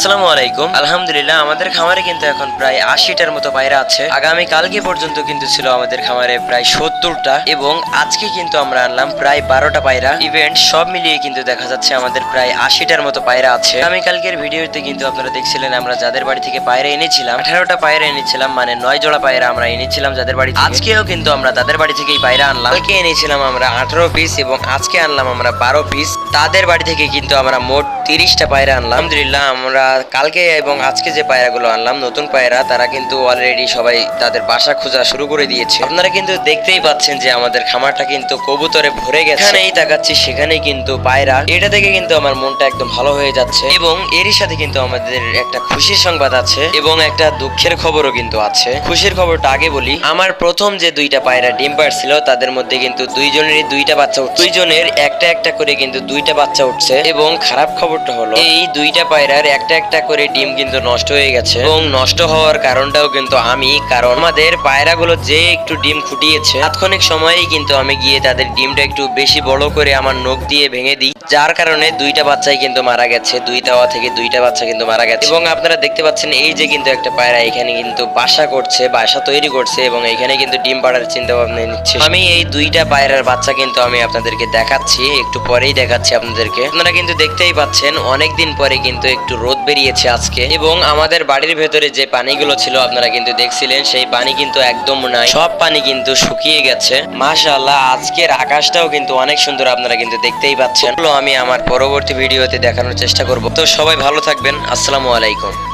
আসসালামু আলাইকুম। আলহামদুলিল্লাহ, আমাদের খামারে কিন্তু এখন প্রায় আশিটার মতো পায়রা আছে। আগামী কালকে পর্যন্ত কিন্তু ছিল আমাদের খামারে প্রায় সত্তরটা এবং আজকে কিন্তু আমরা আনলাম প্রায় বারোটা পায়রা। ইভেন্ট সব মিলিয়ে কিন্তু দেখা যাচ্ছে আমাদের প্রায় আশিটার মতো পায়রা আছে। আমি কালকের ভিডিওতে কিন্তু আপনারা দেখছিলেন, আমরা যাদের বাড়ি থেকে পায়রা এনেছিলাম, আঠারোটা পায়রা এনেছিলাম মানে নয় জোড়া পায়রা আমরা এনেছিলাম যাদের বাড়ি আজকেও কিন্তু আমরা তাদের বাড়ি থেকেই পায়রা আনলাম। কালকে এনেছিলাম আমরা আঠারো পিস এবং আজকে আনলাম আমরা বারো পিস তাদের বাড়ি থেকে কিন্তু আমরা মোট তিরিশটা পায়রা আনলাম। আলহামদুলিল্লাহ, আমরা কালকে এবং আজকে যে পায়রাগুলো আনলাম, নতুন পায়রা, তারা কিন্তু অলরেডি সবাই তাদের বাসা খোঁজা শুরু করে দিয়েছে। আপনারা কিন্তু দেখতেই পাচ্ছেন যে আমাদের খামারটা কিন্তু কবুতরে ভরে গেছে। এখানেই তাকাচ্ছি, সেখানেই কিন্তু পায়রা। এটা থেকে কিন্তু আমার মনটা একদম ভালো হয়ে যাচ্ছে। এবং এরই সাথে কিন্তু আমাদের একটা খুশির সংবাদ আছে এবং একটা দুঃখের খবরও কিন্তু আছে। খুশির খবরটা আগে বলি, আমার প্রথম যে দুইটা পায়রা ডিম পারছিল তাদের মধ্যে কিন্তু দুইজনেরই দুইটা বাচ্চা উঠছে। দুইজনের একটা একটা করে কিন্তু দুইটা বাচ্চা উঠছে এবং খারাপ খবরটা হলো, এই দুইটা পায়রার একটা একটা করে ডিম কিন্তু নষ্ট হয়ে গেছে। এবং নষ্ট হওয়ার কারণটাও কিন্তু আমি, কারণ আমাদের পায়রাগুলো যে একটু ডিম ফুটিয়েছে, তাৎক্ষণিক সময়েই কিন্তু আমি গিয়ে তাদের ডিমটা একটু বেশি বড় করে আমার নখ দিয়ে ভেঙে দিই। যার কারণে দুইটা বাচ্চাই কিন্তু মারা গেছে, দুই দেওয়া থেকে দুইটা বাচ্চা কিন্তু মারা গেছে। এবং আপনারা দেখতে পাচ্ছেন, এই যে কিন্তু একটা পায়রা এখানে কিন্তু বাসা করছে, বাসা তৈরি করছে এবং এখানে কিন্তু ডিম পাড়ার চিন্তা ভাবনা নিচ্ছে। আমি এই দুইটা পায়রার বাচ্চা কিন্তু আমি আপনাদেরকে দেখাচ্ছি, একটু পরেই দেখাচ্ছি আপনাদেরকে। আপনারা কিন্তু দেখতেই পাচ্ছেন, অনেকদিন পরে কিন্তু একটু রোদ বেরিয়েছে আজকে। এবং আমাদের বাড়ির ভেতরে যে পানিগুলো ছিল, আপনারা কিন্তু দেখছিলেন, সেই পানি কিন্তু একদম নাই। সব পানি কিন্তু শুকিয়ে গেছে। মাশাআল্লাহ, আজকের আকাশটাও কিন্তু অনেক সুন্দর আপনারা কিন্তু দেখতেই পাচ্ছেন। আমি আমার পরবর্তী ভিডিওতে দেখানোর চেষ্টা করব। তো সবাই ভালো থাকবেন। আসসালামু আলাইকুম।